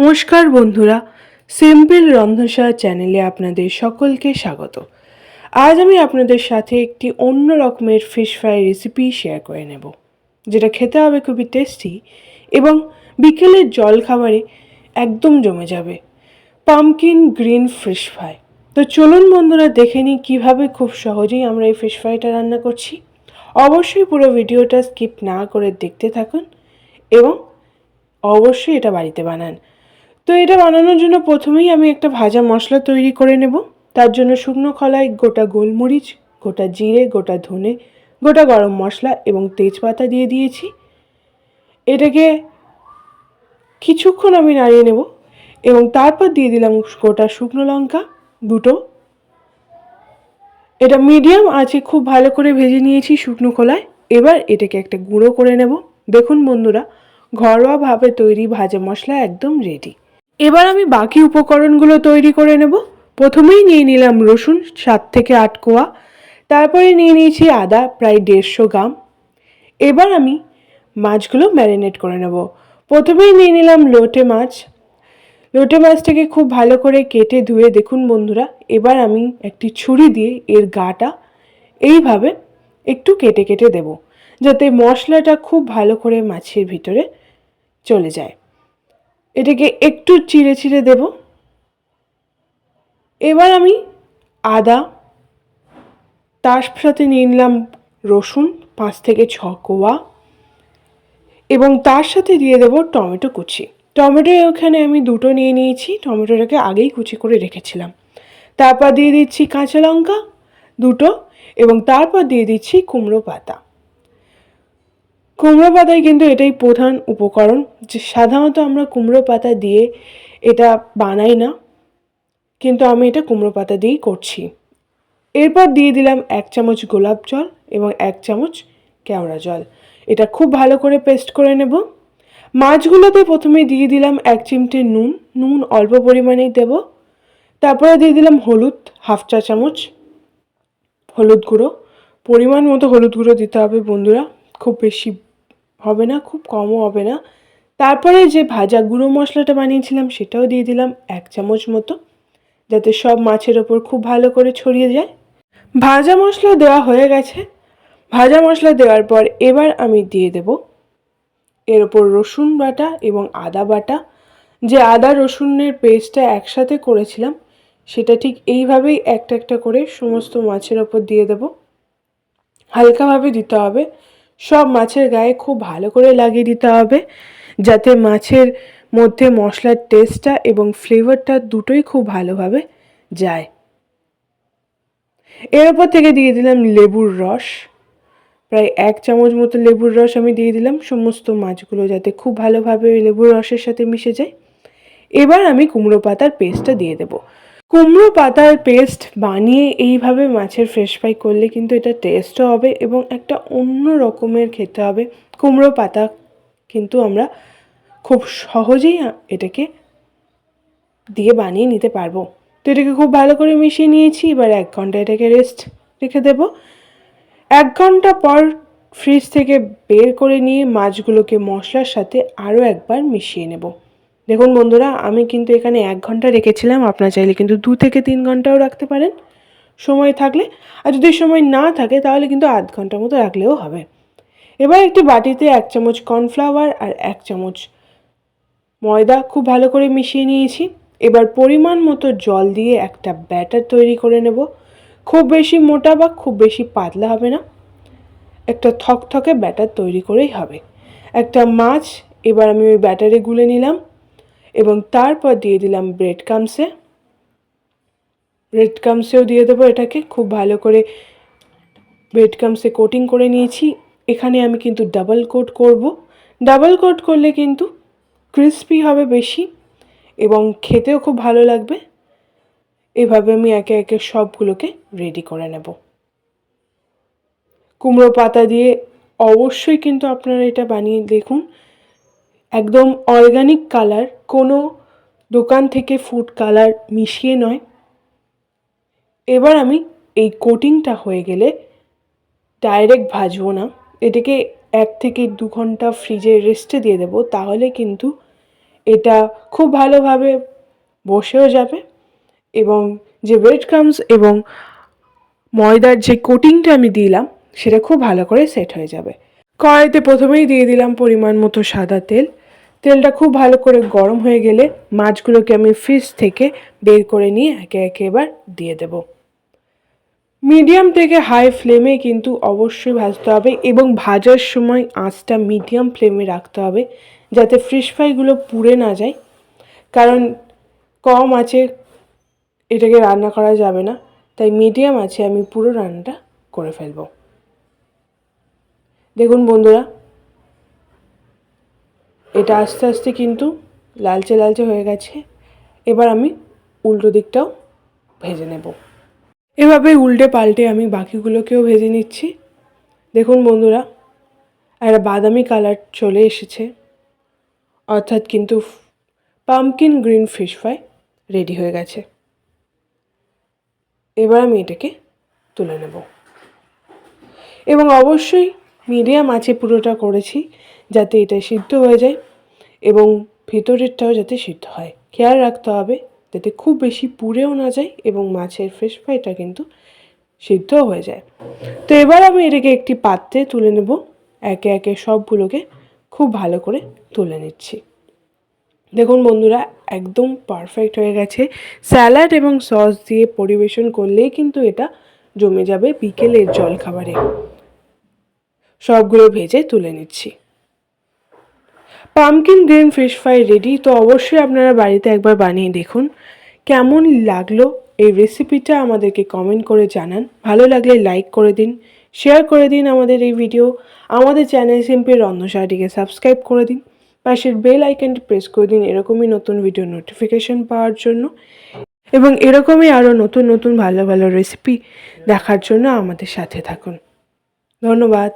নমস্কার বন্ধুরা, সিম্পল রন্ধনশালা চ্যানেলে আপনাদের সকলকে স্বাগত। আজ আমি আপনাদের সাথে একটি অন্য রকমের ফিশ ফ্রাই রেসিপি শেয়ার করে নেব, যেটা খেতে হবে খুবই টেস্টি এবং বিকেলের জল খাবারে একদম জমে যাবে। পামকিন গ্রিন ফিশ ফ্রাই তো চলুন বন্ধুরা, দেখে নিই কীভাবে খুব সহজেই আমরা এই ফিশ ফ্রাইটা রান্না করছি। অবশ্যই পুরো ভিডিওটা স্কিপ না করে দেখতে থাকুন এবং অবশ্যই এটা বাড়িতে বানান। তো এটা বানানোর জন্য প্রথমেই আমি একটা ভাজা মশলা তৈরি করে নেব। তার জন্য শুকনো খলায় গোটা গোলমরিচ, গোটা জিরে, গোটা ধনে, গোটা গরম মশলা এবং তেজপাতা দিয়ে দিয়েছি। এটাকে কিছুক্ষণ আমি নাড়িয়ে নেব এবং তারপর দিয়ে দিলাম গোটা শুকনো লঙ্কা দুটো। এটা মিডিয়াম আছে খুব ভালো করে ভেজে নিয়েছি শুকনো খোলায়। এবার এটাকে একটা গুঁড়ো করে নেব। দেখুন বন্ধুরা ঘরোয়াভাবে তৈরি ভাজা মশলা একদম রেডি এবার আমি বাকি উপকরণগুলো তৈরি করে নেব। প্রথমেই নিয়ে নিলাম রসুন, সাত থেকে আট কোয়া। তারপরে নিয়ে নিয়েছি আদা, প্রায় দেড়শো গ্রাম। এবার আমি মাছগুলো ম্যারিনেট করে নেব। প্রথমেই নিয়ে নিলাম লোটে মাছ। লোটে মাছটাকে খুব ভালো করে কেটে ধুয়ে দেখুন বন্ধুরা, এবার আমি একটি ছুরি দিয়ে এর গাটা এইভাবে একটু কেটে কেটে দেব, যাতে মশলাটা খুব ভালো করে মাছের ভিতরে চলে যায়। এটাকে একটু চিড়ে চিড়ে দেব। এবার আমি আদা তার সাথে নিয়ে নিলাম রসুন, পাঁচ থেকে ছ কোয়া, এবং তার সাথে দিয়ে দেব টমেটো কুচি। টমেটো ওখানে আমি দুটো নিয়ে নিয়েছি, টমেটোটাকে আগেই কুচি করে রেখেছিলাম। তারপর দিয়ে দিচ্ছি কাঁচা লঙ্কা, দুটো, এবং তারপর দিয়ে দিচ্ছি কুমড়ো পাতা। কুমড়ো পাতায় কিন্তু এটাই প্রধান উপকরণ, যে সাধারণত আমরা কুমড়ো পাতা দিয়ে এটা বানাই না, কিন্তু আমি এটা কুমড়ো পাতা দিয়েই করছি। এরপর দিয়ে দিলাম এক চামচ গোলাপ জল এবং এক চামচ কেওড়া জল। এটা খুব ভালো করে পেস্ট করে নেব। মাছগুলোতে প্রথমে দিয়ে দিলাম এক চিমটে নুন নুন অল্প পরিমাণেই দেব। তারপরে দিয়ে দিলাম হলুদ, হাফ চা চামচ হলুদ গুঁড়ো। পরিমাণ মতো হলুদ গুঁড়ো দিতে হবে বন্ধুরা, খুব বেশি হবে না, খুব কমও হবে না। তারপরে যে ভাজা গুঁড়ো মশলাটা বানিয়েছিলাম সেটাও দিয়ে দিলাম এক চামচ মতো, যাতে সব মাছের ওপর খুব ভালো করে ছড়িয়ে যায়। ভাজা মশলা দেওয়া হয়ে গেছে। ভাজা মশলা দেওয়ার পর এবার আমি দিয়ে দেব এর ওপর রসুন বাটা এবং আদা বাটা। যে আদা রসুনের পেস্টটা একসাথে করেছিলাম, সেটা ঠিক এইভাবেই একটা একটা করে সমস্ত মাছের ওপর দিয়ে দেব। হালকাভাবে দিতে হবে। সব মাছের গায়ে খুব ভালো করে লাগিয়ে দিতে হবে, যাতে মাছের মধ্যে মশলার টেস্টটা এবং ফ্লেভারটা দুটোই খুব ভালোভাবে যায়। এর ওপর থেকে দিয়ে দিলাম লেবুর রস। প্রায় এক চামচ মতো লেবুর রস আমি দিয়ে দিলাম, সমস্ত মাছগুলো যাতে খুব ভালোভাবে লেবুর রসের সাথে মিশে যায়। এবার আমি কুমড়ো পাতার পেস্টটা দিয়ে দেবো। কুমড়ো পাতার পেস্ট বানিয়ে এইভাবে মাছের ফ্রেশ ফ্রাই করলে কিন্তু এটা টেস্টও হবে এবং একটা অন্য রকমের খেতে হবে। কুমড়ো পাতা কিন্তু আমরা খুব সহজেই এটাকে দিয়ে বানিয়ে নিতে পারব। তো এটাকে খুব ভালো করে মিশিয়ে নিয়েছি, এবার এক ঘণ্টা এটাকে রেস্ট রেখে দেব। এক ঘণ্টা পর ফ্রিজ থেকে বের করে নিয়ে মাছগুলোকে মশলার সাথে আরও একবার মিশিয়ে নেব। দেখুন বন্ধুরা, আমি কিন্তু এখানে এক ঘণ্টা রেখেছিলাম, আপনার চাইলে কিন্তু দু থেকে তিন ঘন্টাও রাখতে পারেন। সময় থাকলে, আর যদি সময় না থাকে, তাহলে কিন্তু আধ ঘণ্টার মতো রাখলেও হবে। এবার একটি বাটিতে এক চামচ কর্নফ্লাওয়ার আর এক চামচ ময়দা খুব ভালো করে মিশিয়ে নিয়েছি। এবার পরিমাণ মতো জল দিয়ে একটা ব্যাটার তৈরি করে নেব। খুব বেশি মোটা বা খুব বেশি পাতলা হবে না। একটা থকথকে ব্যাটার তৈরি করেই হবে। একটা মাছ, এবার আমি ওই ব্যাটারে গুলে নিলাম। এবং তারপর দিয়ে দিলাম ব্রেড কামসে ব্রেড কামসেও দিয়ে দেবো এটাকে, খুব ভালো করে ব্রেড কামসে কোটিং করে নিয়েছি। এখানে আমি কিন্তু ডাবল কোট করব। ডাবল কোট করলে কিন্তু ক্রিস্পি হবে বেশি এবং খেতেও খুব ভালো লাগবে। এভাবে আমি একে একে সবগুলোকে রেডি করে নেব। কুমড়ো পাতা দিয়ে অবশ্যই কিন্তু আপনারা এটা বানিয়ে দেখুন। একদম অর্গানিক কালার কোনো দোকান থেকে ফুড কালার মিশিয়ে নয়। এবার আমি এই কোটিংটা হয়ে গেলে ডাইরেক্ট ভাজবো না। এটাকে এক থেকে দু ঘণ্টা ফ্রিজে রেস্টে দিয়ে দেবো, তাহলে কিন্তু এটা খুব ভালোভাবে বসেও যাবে। এবং যে ব্রেড ক্রামস এবং ময়দার যে কোটিংটা আমি দিলাম, সেটা খুব ভালো করে সেট হয়ে যাবে। কড়াইতে প্রথমেই দিয়ে দিলাম পরিমাণ মতো সাদা তেল। তেলটা খুব ভালো করে গরম হয়ে গেলে মাছগুলোকে আমি ফিশ থেকে বের করে নিয়ে একে একে এবার দিয়ে দেব। মিডিয়াম থেকে হাই ফ্লেমে কিন্তু অবশ্যই ভাজতে হবে এবং ভাজার সময় আঁচটা মিডিয়াম ফ্লেমে রাখতে হবে যাতে ফিশ ফ্রাইগুলো পুড়ে না যায়। কারণ কম আছে, এটাকে রান্না করা যাবে না, তাই মিডিয়াম আছে, আমি পুরো রান্নাটা করে ফেলব। দেখুন বন্ধুরা এটা আস্তে আস্তে কিন্তু লালচে লালচে হয়ে গেছে। এবার আমি উল্টো দিকটাও ভেজে নেব। এভাবে উল্টে পাল্টে আমি বাকিগুলোকেও ভেজে নিচ্ছি। দেখুন বন্ধুরা, একটা বাদামি কালার চলে এসেছে। অর্থাৎ কিন্তু pumpkin green fish fry ready হয়ে গেছে। এবার আমি এটাকে তুলে নেব। এবং অবশ্যই মিডিয়াম আছে, পুরোটা করেছি। যাতে এটা সিদ্ধ হয়ে যায় এবং ভিতরেরটাও যাতে সিদ্ধ হয়। খেয়াল রাখতে হবে যাতে খুব বেশি পুড়েও না যায় এবং মাছের ফ্রেশ ফ্রাইটা কিন্তু সিদ্ধ হয়ে যায়। তো এবার আমি এটাকে একটি পাত্রে তুলে নেব। একে একে সবগুলোকে খুব ভালো করে তুলে নিচ্ছি। দেখুন বন্ধুরা, একদম পারফেক্ট হয়ে গেছে। স্যালাড এবং সস দিয়ে পরিবেশন করলেই কিন্তু এটা জমে যাবে বিকেলের জলখাবারে। সবগুলো ভেজে তুলে নিচ্ছি। Pumpkin green fish fry ready তো অবশ্যই আপনারা বাড়িতে একবার বানিয়ে দেখুন। কেমন লাগল এই রেসিপিটা আমাদেরকে কমেন্ট করে জানান। ভালো লাগলে লাইক করে দিন শেয়ার করে দিন আমাদের এই ভিডিও আমাদের চ্যানেল সিম্পি রন্ধশালাটিকে সাবস্ক্রাইব করে দিন। পাশের বেল আইকনটি প্রেস করে দিন এরকমই নতুন ভিডিও নোটিফিকেশন পাওয়ার জন্য। এবং এরকমই আরও নতুন নতুন ভালো ভালো রেসিপি দেখার জন্য আমাদের সাথে থাকুন। ধন্যবাদ।